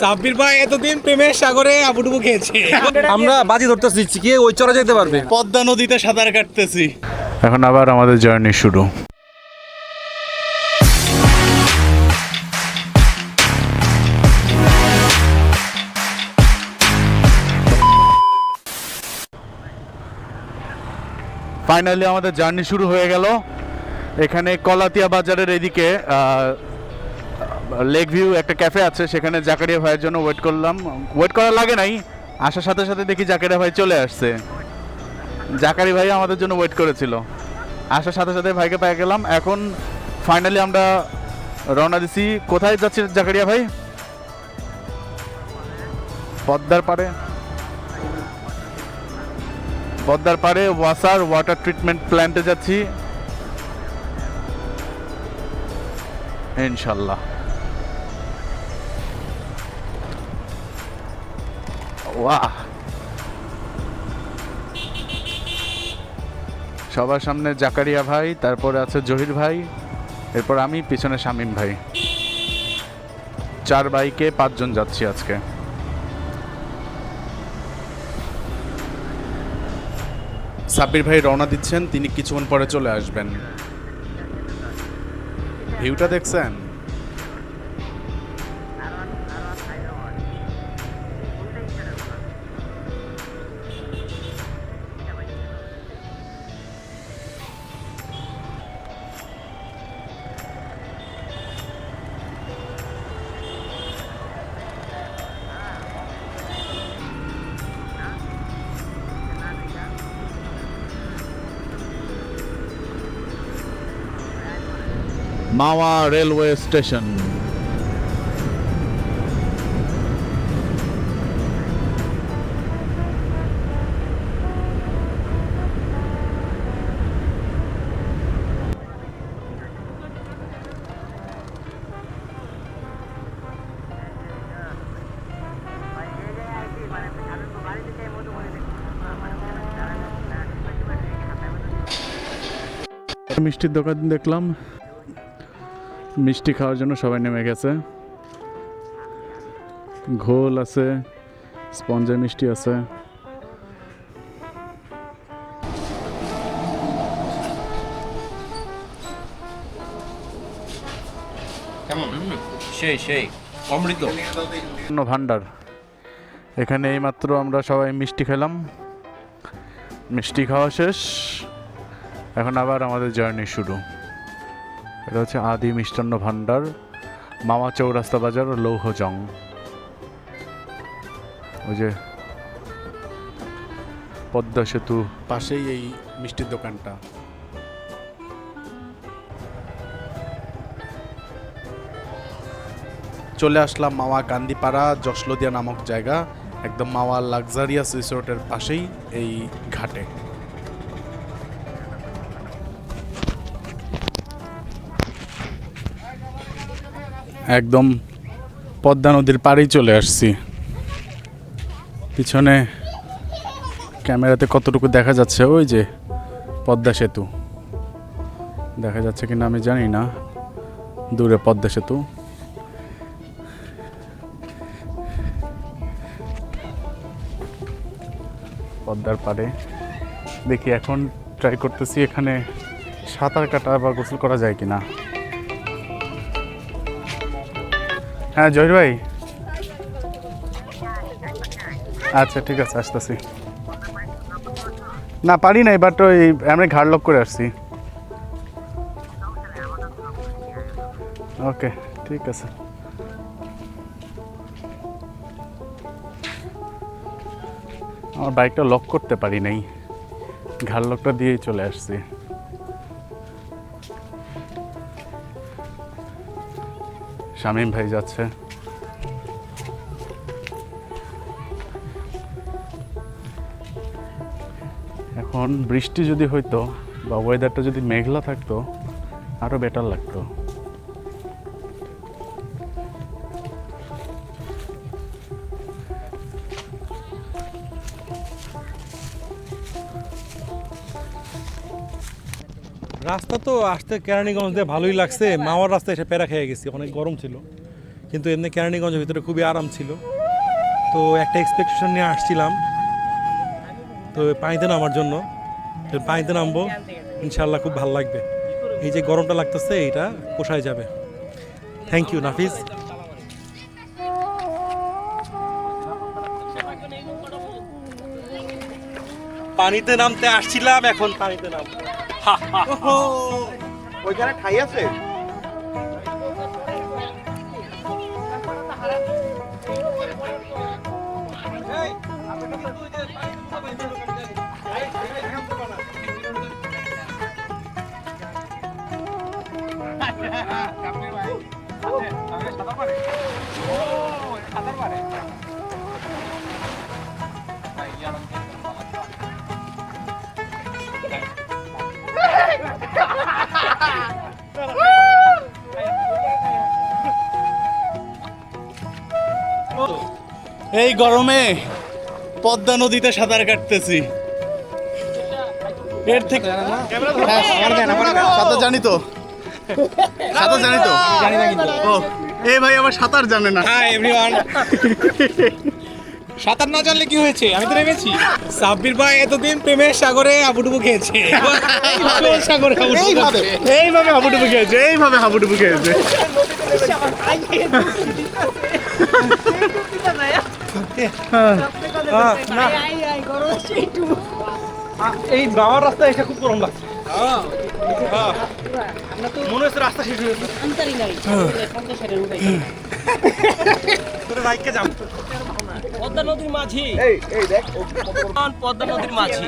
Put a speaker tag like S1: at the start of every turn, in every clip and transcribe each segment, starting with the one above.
S1: সাব্বির ভাই এতদিন প্রেমের সাগরে আবুডুবু খেয়েছে।
S2: আমরা বাজি ধরতেছি কে ওই চড়া যেতে পারবে।
S1: পদ্মা নদীতে সাঁতার কাটতেছি।
S3: এখন আবার আমাদের জার্নি শুরু। ফাইনালি আমাদের জার্নি শুরু হয়ে গেল। এখানে কলাতিয়া বাজারের এদিকে লেক ভিউ একটা ক্যাফে আছে, সেখানে জাকারিয়া ভাইয়ের জন্য ওয়েট করলাম। ওয়েট করা লাগে নাই, আসার সাথে সাথে দেখি জাকারিয়া ভাই চলে আসছে। জাকারি ভাই আমাদের জন্য ওয়েট করেছিল। আসার সাথে সাথে ভাইকে পেয়ে গেলাম, এখন ফাইনালি আমরা রওনা দিছি। কোথায় যাচ্ছি জাকারিয়া ভাই? পদ্মার পাড়ে। পদ্মার পাড়ে ওয়াসার ওয়াটার ট্রিটমেন্ট প্ল্যান্টে যাচ্ছি। ইনশাল্লাহ। ওয়াহ সবার সামনে জাকারিয়া ভাই, তারপরে আছে জহির ভাই, এরপর আমি, পিছনে শামীম ভাই। চার বাইকে পাঁচজন যাচ্ছি আজকে।
S4: সাব্বির ভাই রওনা দিচ্ছেন, তিনি কিছুক্ষণ পরে চলে আসবেন। ভিউটা দেখছেন?
S3: Mawa railway station. মিষ্টির দোকান দেখলাম। মিষ্টি খাওয়ার জন্য সবাই নেমে গেছে। ঘোল আছে স্পঞ্জের মিষ্টি আছে।
S2: সেই সেই অমৃত।
S3: অন্য ভান্ডার এখানে এইমাত্র আমরা সবাই মিষ্টি খেলাম। মিষ্টি খাওয়া শেষ। এখন আবার আমাদের জার্নি শুরু। এটা হচ্ছে আদি মিষ্টান্ন ভান্ডার মামা চৌরাস্তা বাজার লৌহজং ওই যে পদ্মা সেতু
S4: পাশেই এই মিষ্টির দোকানটা। চলে আসলাম মাওয়া কান্দিপাড়া, যশলদিয়া নামক জায়গা, একদম মাওয়া লাক্সারিয়াস রিসোর্টের পাশেই এই ঘাটে। একদম পদ্মা নদীর পাড়েই চলে আসছি। পিছনে ক্যামেরাতে কতটুকু দেখা যাচ্ছে? ওই যে পদ্মা সেতু। দেখা যাচ্ছে কিনা আমি জানি না। দূরে পদ্মা সেতু। পদ্মার পাড়ে। দেখি এখন ট্রাই করতেছি এখানে সাঁতার কাটা বা গোসল করা যায় কিনা। হ্যাঁ জহির ভাই? আচ্ছা ঠিক আছে, আসতেছি। না, পারি নাই বাট ওই আমি ঘাড় লক করে আসছি। ওকে ঠিক আছে। আমার বাইকটা লক করতে পারি নাই। ঘাড় লকটা দিয়েই চলে আসছি। শামীম ভাই যাচ্ছে। এখন বৃষ্টি যদি হইতো বা ওয়েদারটা যদি মেঘলা থাকতো আরও বেটার লাগতো।
S1: রাস্তা তো আসতে কেরানীগঞ্জ দিয়ে ভালোই লাগছে। মামার রাস্তায় এসে প্যারা খেয়ে গেছি, অনেক গরম ছিল।
S5: কিন্তু এমনি কেরানীগঞ্জের ভিতরে খুবই আরাম ছিল। তো একটা এক্সপেকটেশন নিয়ে আসছিলাম। তো পানিতে নামার জন্য। পানিতে নামবো ইনশাল্লাহ খুব ভালো লাগবে। এই যে গরমটা লাগতেছে, এইটা পোষায় যাবে। থ্যাংক ইউ নাফিজ পানিতে নামতে আসছিলাম, এখন পানিতে নামবো।
S6: ওইখানে ঠাই আছে?
S7: এই গরমে পদ্মা নদীতে সাঁতার কাটতেছি। এর থেকে
S6: সাঁতার জানি তো। সাঁতার জানি তো। জানি না কিন্তু ও এই ভাই আমার সাঁতার জানে না।
S7: হাই এভরিওয়ান সাঁতার না জানলে কি হয়েছে? আমি তো নেমেছি সাব্বির ভাই এতদিন প্রেমের সাগরে আবুডুবু খেয়েছে। সাগরে হাবুডুবু
S6: এইভাবে। এইভাবে হাবুডুবু খেয়েছে এইভাবে হাবুডুবু খেয়েছে।
S5: এই বাবার রাস্তায় এসে খুব গরম লাগছে। মনে হচ্ছে রাস্তা শেষ বাইককে
S8: পদ্মা নদীর মাঝি। পদ্মা নদীর মাঝি।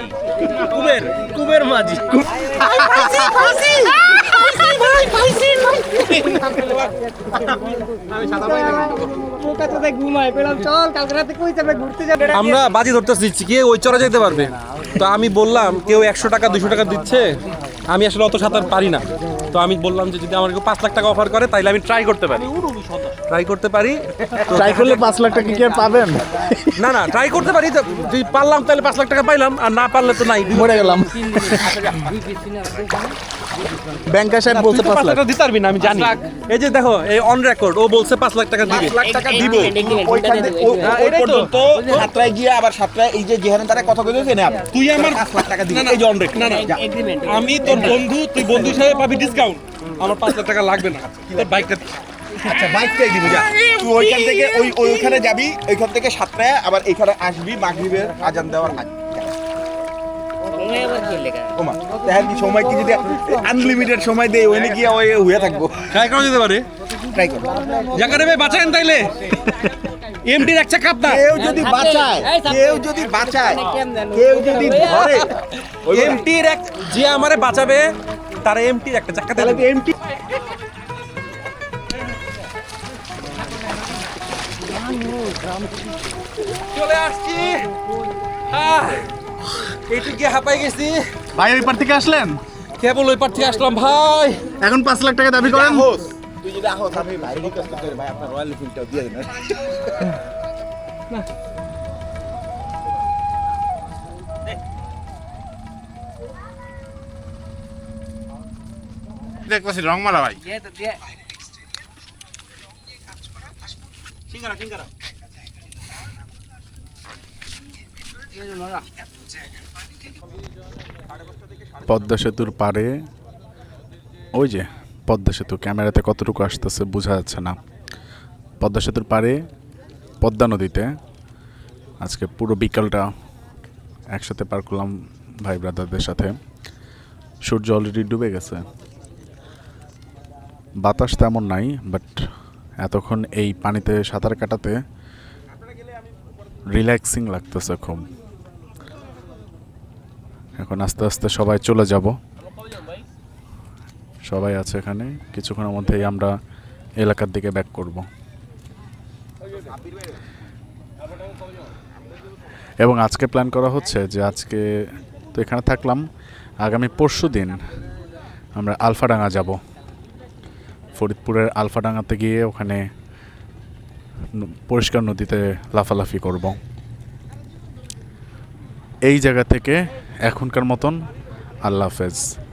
S5: কুবের কুবের মাঝি।
S1: আমরা বাজি ধরতেছি কে? ওই চড়া যেতে পারবে। তো আমি বললাম কেউ একশো টাকা দুশো টাকা দিচ্ছে? আমি আসলে অত সাঁতার পারি না। তো আমি বললাম যে যদি আমার কেউ পাঁচ লাখ টাকা অফার করে তাইলে আমি ট্রাই করতে পারি। ট্রাই করতে পারি।
S6: ট্রাই করলে পাঁচ লাখ টাকা কি আর পাবেন?
S1: না না ট্রাই করতে পারি। তো যদি পারলাম তাহলে পাঁচ লাখ টাকা পাইলাম। আর না পারলে তো নাই।
S6: মরে গেলাম। ব্যাংকার সাহেব বলছে পাঁচ লাখ
S1: দিতে পারবি না আমি জানি এই যে দেখো এই অন রেকর্ড ও বলছে পাঁচ লাখ টাকা দিবে
S6: টাকা দিব ওইখান থেকে ও-
S1: হ্যাঁ,
S6: ওই পর্যন্ত সাতটায় গিয়ে আবার সাতটায় এই যে যেখানে তারা কথা কইতেছে না
S7: তুই আমার
S6: পাঁচ লাখ টাকা দিবি এই যে অন রেকর্ড
S7: না না আমি তোর বন্ধু তুই বন্ধু হিসাবে পাবি ডিসকাউন্ট
S1: আমার পাঁচ লাখ টাকা লাগবে না তোর বাইকটা
S6: আচ্ছা বাইকটাই দিব যা তুই ওইখান থেকে ওই ওই- ওইখানে যাবি ওইখান থেকে সাতটায় আবার এখানে আসবি মাগরিবের আজান দেওয়ার আগে ওমা তাহলে কি সময় কি যদি আনলিমিটেড সময় দেয় ওইনে ওই হয়ে থাকব।
S1: ট্রাই করা যেতে পারে।
S6: ট্রাই করব
S1: জায়গা নেবে বাঁচায়েন তাইলে। এমডির একটা কাপ না
S6: কেউ যদি বাঁচায় কেউ যদি বাঁচায় কেউ যদি ধরে
S1: এমটির এক যে আমারে বাঁচাবে তার এমটির একটা চাকা
S6: তাহলে এমটি
S1: চলে আসছি। আহ, এইটু গিয়ে হাঁপাই গেছি?
S6: ভাই ওই পার থেকে আসলেন?
S1: কেবল ওই পার থেকে আসলাম ভাই।
S6: এখন পাঁচ লাখ টাকা দাবি করেন? তুই যদি আহোস আমি বাইরে রিকোয়েস্ট করতে ভাই আপনার রয়্যাল এনফিল্ডটাও দিয়ে দেন।
S7: দেখতেছি রং মারা ভাই।
S3: পদ্মা সেতুর পারে ওই যে পদ্মা সেতু, ক্যামেরাতে কতটুকু আসতেছে বোঝা যাচ্ছে না। পদ্মা সেতুর পাড়ে, পদ্মা নদীতে, আজকে পুরো বিকালটা একসাথে পার করলাম ভাই ব্রাদারদের সাথে। সূর্য অলরেডি ডুবে গেছে। বাতাস তেমন নাই বাট এতক্ষণ এই পানিতে সাঁতার কাটাতে রিল্যাক্সিং লাগতেছে খুব। এখন আস্তে আস্তে সবাই চলে যাব। সবাই আছে এখানে। কিছুক্ষণের মধ্যেই আমরা এলাকার দিকে ব্যাক করব। এবং আজকে প্ল্যান করা হচ্ছে যে আজকে তো এখানে থাকলাম। আগামী পরশু দিন আমরা আলফাডাঙ্গা যাব। ফরিদপুরের আলফাডাঙ্গাতে গিয়ে ওখানে পরিষ্কার নদীতে লাফালাফি করব। এই জায়গা থেকে এখনকার মতন আল্লাহ হাফেজ।